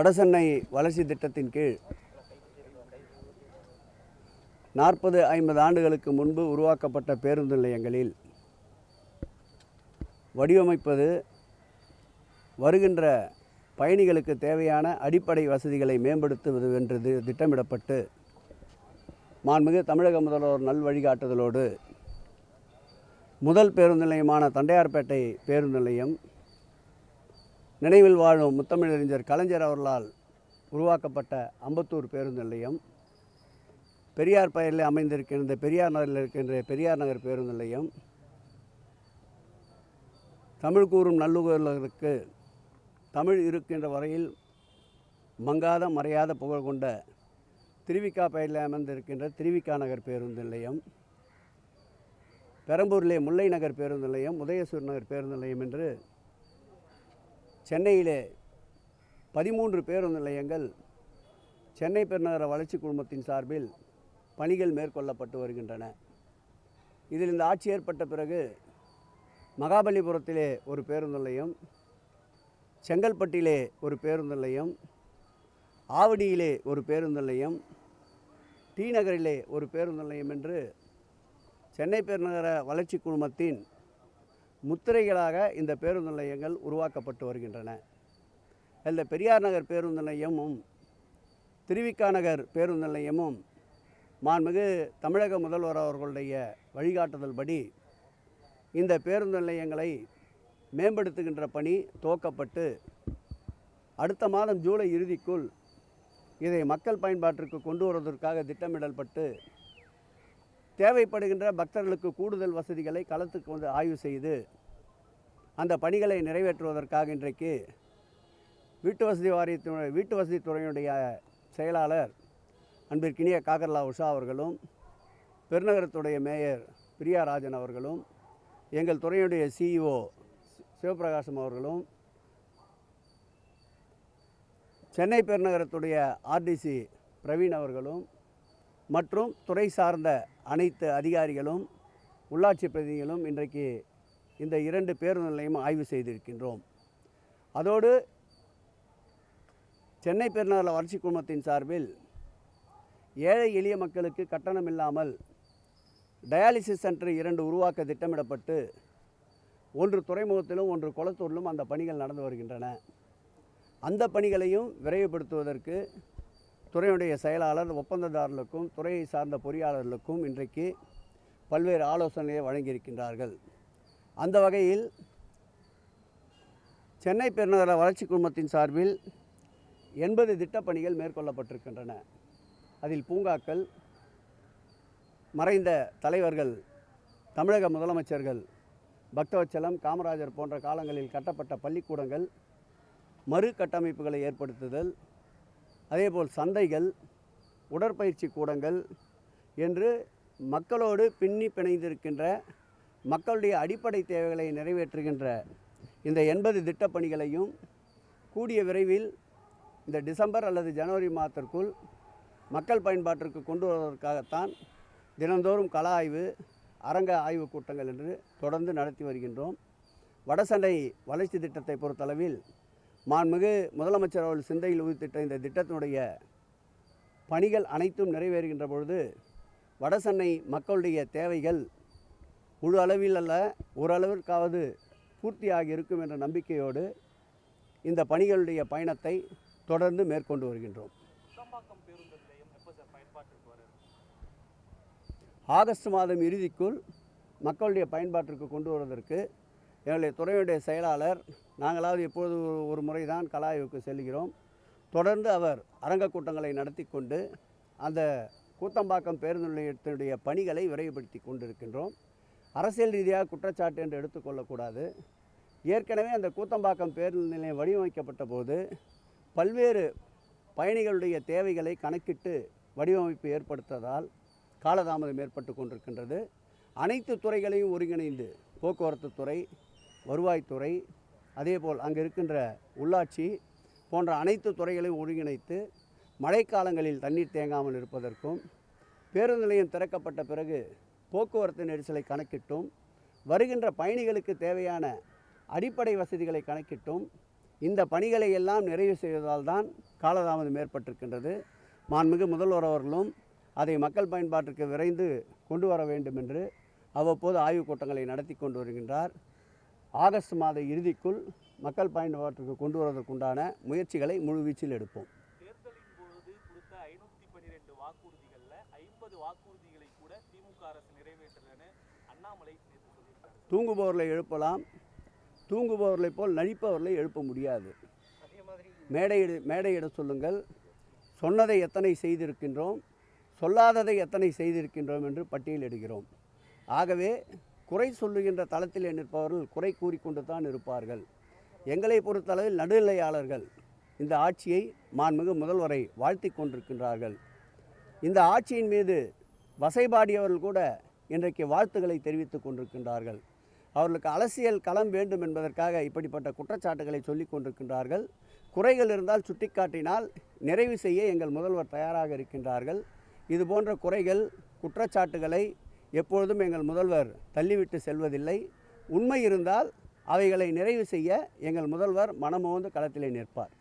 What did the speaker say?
வடசென்னை வளர்ச்சி திட்டத்தின் கீழ் நாற்பது ஐம்பது ஆண்டுகளுக்கு முன்பு உருவாக்கப்பட்ட பேருந்து நிலையங்களில் வடிவமைப்பது வருகின்ற பயணிகளுக்கு தேவையான அடிப்படை வசதிகளை மேம்படுத்துவது என்று திட்டமிடப்பட்டு மாண்புமிகு தமிழக முதல்வர் நல் வழிகாட்டுதலோடு முதல் பேருந்து நிலையமான தண்டையார்பேட்டை பேருந்து நிலையம் நினைவில் வாழும் முத்தமிழறிஞர் கலைஞர் அவர்களால் உருவாக்கப்பட்ட அம்பத்தூர் பேருந்து நிலையம் பெரியார் பெயரில் அமைந்திருக்கின்ற பெரியார் நகரில் இருக்கின்ற பெரியார் நகர் பேருந்து நிலையம் தமிழ் கூறும் நல்லுகர்களுக்கு தமிழ் இருக்கின்ற வரையில் மங்காத மறையாத புகழ் கொண்ட திருவிக்கா பெயரில் அமைந்திருக்கின்ற திருவிக்கா நகர் பேருந்து நிலையம் பெரம்பூரிலே முல்லை நகர் பேருந்து நிலையம் உதயசூர் நகர் பேருந்து நிலையம் என்று சென்னையிலே பதிமூன்று பேருந்து நிலையங்கள் சென்னை பெருநகர வளர்ச்சி குழுமத்தின் சார்பில் பணிகள் மேற்கொள்ளப்பட்டு வருகின்றன. இதில் இந்த ஆட்சி ஏற்பட்ட பிறகு மகாபலிபுரத்திலே ஒரு பேருந்து நிலையம் செங்கல்பட்டிலே ஒரு பேருந்து நிலையம் ஆவடியிலே ஒரு பேருந்து நிலையம் டி நகரிலே ஒரு பேருந்து நிலையம் என்று சென்னை பெருநகர வளர்ச்சி குழுமத்தின் முத்திரைகளாக இந்த பேருந்து நிலையங்கள் உருவாக்கப்பட்டு வருகின்றன. இந்த பெரியார் நகர் பேருந்து நிலையமும் திருவிக்கா நகர் பேருந்து நிலையமும் மாண்புமிகு தமிழக முதல்வர் அவர்களுடைய வழிகாட்டுதல் படி இந்த பேருந்து நிலையங்களை மேம்படுத்துகின்ற பணி துவக்கப்பட்டு அடுத்த மாதம் ஜூலை இறுதிக்குள் இதை மக்கள் பயன்பாட்டிற்கு கொண்டு வருவதற்காக திட்டமிடல்பட்டு தேவைப்படுகின்ற பக்தர்களுக்கு கூடுதல் வசதிகளை களத்துக்கு வந்து ஆய்வு செய்து அந்த பணிகளை நிறைவேற்றுவதற்காக இன்றைக்கு வீட்டு வசதி வாரியத்தினுடைய வீட்டு வசதி துறையினுடைய செயலாளர் அன்பிற்கினிய காகர்லா உஷா அவர்களும் பெருநகரத்துடைய மேயர் பிரியா ராஜன் அவர்களும் எங்கள் துறையுடைய சிஇஓ சிவபிரகாசம் அவர்களும் சென்னை பெருநகரத்துடைய ஆர்டிசி பிரவீன் அவர்களும் மற்றும் துறை சார்ந்த அனைத்து அதிகாரிகளும் உள்ளாட்சி பிரதிநிதிகளும் இன்றைக்கு இந்த இரண்டு பேருந்து நிலையமும் ஆய்வு செய்திருக்கின்றோம். அதோடு சென்னை பெருநகர வளர்ச்சி குழுமத்தின் சார்பில் ஏழை எளிய மக்களுக்கு கட்டணம் இல்லாமல் டயாலிசிஸ் சென்டர் இரண்டு உருவாக்க திட்டமிடப்பட்டு ஒன்று துறைமுகத்திலும் ஒன்று குளத்தூரிலும் அந்த பணிகள் நடந்து வருகின்றன. அந்த பணிகளையும் விரைவுபடுத்துவதற்கு துறையுடைய செயலாளர் ஒப்பந்ததாரர்களுக்கும் துறையை சார்ந்த பொறியாளர்களுக்கும் இன்றைக்கு பல்வேறு ஆலோசனையை வழங்கியிருக்கின்றார்கள். அந்த வகையில் சென்னை பெருநகர வளர்ச்சி குழுமத்தின் சார்பில் எண்பது திட்டப்பணிகள் மேற்கொள்ளப்பட்டிருக்கின்றன. அதில் பூங்காக்கள் மறைந்த தலைவர்கள் தமிழக முதலமைச்சர்கள் பக்தவச்சலம் காமராஜர் போன்ற காலங்களில் கட்டப்பட்ட பள்ளிக்கூடங்கள் மறு கட்டமைப்புகளை ஏற்படுத்துதல் அதேபோல் சந்தைகள் உடற்பயிற்சி கூடங்கள் என்று மக்களோடு பின்னி பிணைந்திருக்கின்ற மக்களுடைய அடிப்படை தேவைகளை நிறைவேற்றுகின்ற இந்த எண்பது திட்டப்பணிகளையும் கூடிய விரைவில் இந்த டிசம்பர் அல்லது ஜனவரி மாதத்திற்குள் மக்கள் பயன்பாட்டிற்கு கொண்டு வருவதற்காகத்தான் தினந்தோறும் கள ஆய்வு அரங்க ஆய்வு கூட்டங்கள் என்று தொடர்ந்து நடத்தி வருகின்றோம். வடசண்டை வளர்ச்சி திட்டத்தை பொறுத்தளவில் மாண்புமிகு முதலமைச்சர் அவர்கள் சிந்தையில் உதித்திட்ட இந்த திட்டத்தினுடைய பணிகள் அனைத்தும் நிறைவேறுகின்ற பொழுது வடசென்னை மக்களுடைய தேவைகள் முழு அளவில் அல்ல ஓரளவிற்காவது பூர்த்தியாகி இருக்கும் என்ற நம்பிக்கையோடு இந்த பணிகளுடைய பயணத்தை தொடர்ந்து மேற்கொண்டு வருகின்றோம். ஆகஸ்ட் மாதம் இறுதிக்குள் மக்களுடைய பயன்பாட்டிற்கு கொண்டு வருவதற்கு எங்களுடைய துறையுடைய செயலாளர் நாங்களாவது எப்பொழுது ஒரு- முறை தான் கலாய்வுக்கு செல்கிறோம். தொடர்ந்து அவர் அரங்க கூட்டங்களை நடத்தி கொண்டு அந்த கூத்தம்பாக்கம் பேருந்து நிலையத்தினுடைய பணிகளை விரைவுபடுத்தி கொண்டிருக்கின்றோம். அரசியல் ரீதியாக குற்றச்சாட்டு என்று எடுத்துக்கொள்ளக்கூடாது ஏற்கனவே அந்த கூத்தம்பாக்கம் பேருந்து நிலையம் வடிவமைக்கப்பட்ட போது பல்வேறு பயணிகளுடைய தேவைகளை கணக்கிட்டு வடிவமைப்பு ஏற்படுத்ததால் காலதாமதம் ஏற்பட்டு கொண்டிருக்கின்றது. அனைத்து துறைகளையும் ஒருங்கிணைந்து போக்குவரத்து துறை வருவாய்த்துறை அதேபோல் அங்கே இருக்கின்ற உள்ளாட்சி போன்ற அனைத்து துறைகளையும் ஒருங்கிணைத்து மழைக்காலங்களில் தண்ணீர் தேங்காமல் இருப்பதற்கும் பேருந்து நிலையம் திறக்கப்பட்ட பிறகு போக்குவரத்து நெரிசலை கணக்கிட்டும் வருகின்ற பயணிகளுக்கு தேவையான அடிப்படை வசதிகளை கணக்கிட்டும் இந்த பணிகளை எல்லாம் நிறைவு செய்வதால் தான் காலதாமதம் ஏற்பட்டிருக்கின்றது. மாண்புமிகு முதல்வர் அவர்களும் அதை மக்கள் பயன்பாட்டிற்கு விரைந்து கொண்டு வர வேண்டும் என்று அவ்வப்போது ஆய்வுக் கூட்டங்களை நடத்தி கொண்டு வருகின்றார். ஆகஸ்ட் மாத இறுதிக்குள் மக்கள் பயன்பாட்டிற்கு கொண்டு வருவதற்குண்டான முயற்சிகளை முழுவீச்சில் எடுப்போம். தேர்தலின் பொழுது கொடுத்த ஐநூத்தி பன்னிரெண்டு வாக்குறுதிகளில் ஐம்பது வாக்குறுதிகளை கூட திமுக அரசு நிறைவேற்றலன்னு அண்ணாமலை தூங்குபவர்களை எழுப்பலாம். தூங்குபவர்களைப் போல் நடிப்பவர்களை எழுப்ப முடியாது. மேடையிட மேடையிட சொல்லுங்கள். சொன்னதை எத்தனை செய்திருக்கின்றோம்? சொல்லாததை எத்தனை செய்திருக்கின்றோம் என்று பட்டியலிடுகிறோம் ஆகவே குறை சொல்லுகின்ற தளத்தில் நிற்பவர்கள் குறை கூறிக்கொண்டு தான் இருப்பார்கள். எங்களை பொறுத்தளவில் நடுநிலையாளர்கள் இந்த ஆட்சியை மாண்புமிகு முதல்வரை வாழ்த்தி கொண்டிருக்கின்றார்கள். இந்த ஆட்சியின் மீது வசைபாடியவர்கள் கூட இன்றைக்கு வாழ்த்துக்களை தெரிவித்துக் கொண்டிருக்கின்றார்கள். அவர்களுக்கு அரசியல் களம் வேண்டும் என்பதற்காக இப்படிப்பட்ட குற்றச்சாட்டுகளை சொல்லிக் கொண்டிருக்கின்றார்கள். குறைகள் இருந்தால் சுட்டிக்காட்டினால் நிறைவு செய்ய எங்கள் முதல்வர் தயாராக இருக்கின்றார்கள். இது போன்ற குறைகள் குற்றச்சாட்டுகளை எப்பொழுதும் எங்கள் முதல்வர் தள்ளிவிட்டு செல்வதில்லை. உண்மை இருந்தால் அவைகளை நிறைவு செய்ய எங்கள் முதல்வர் மனமோந்து களத்திலே நிற்பார்.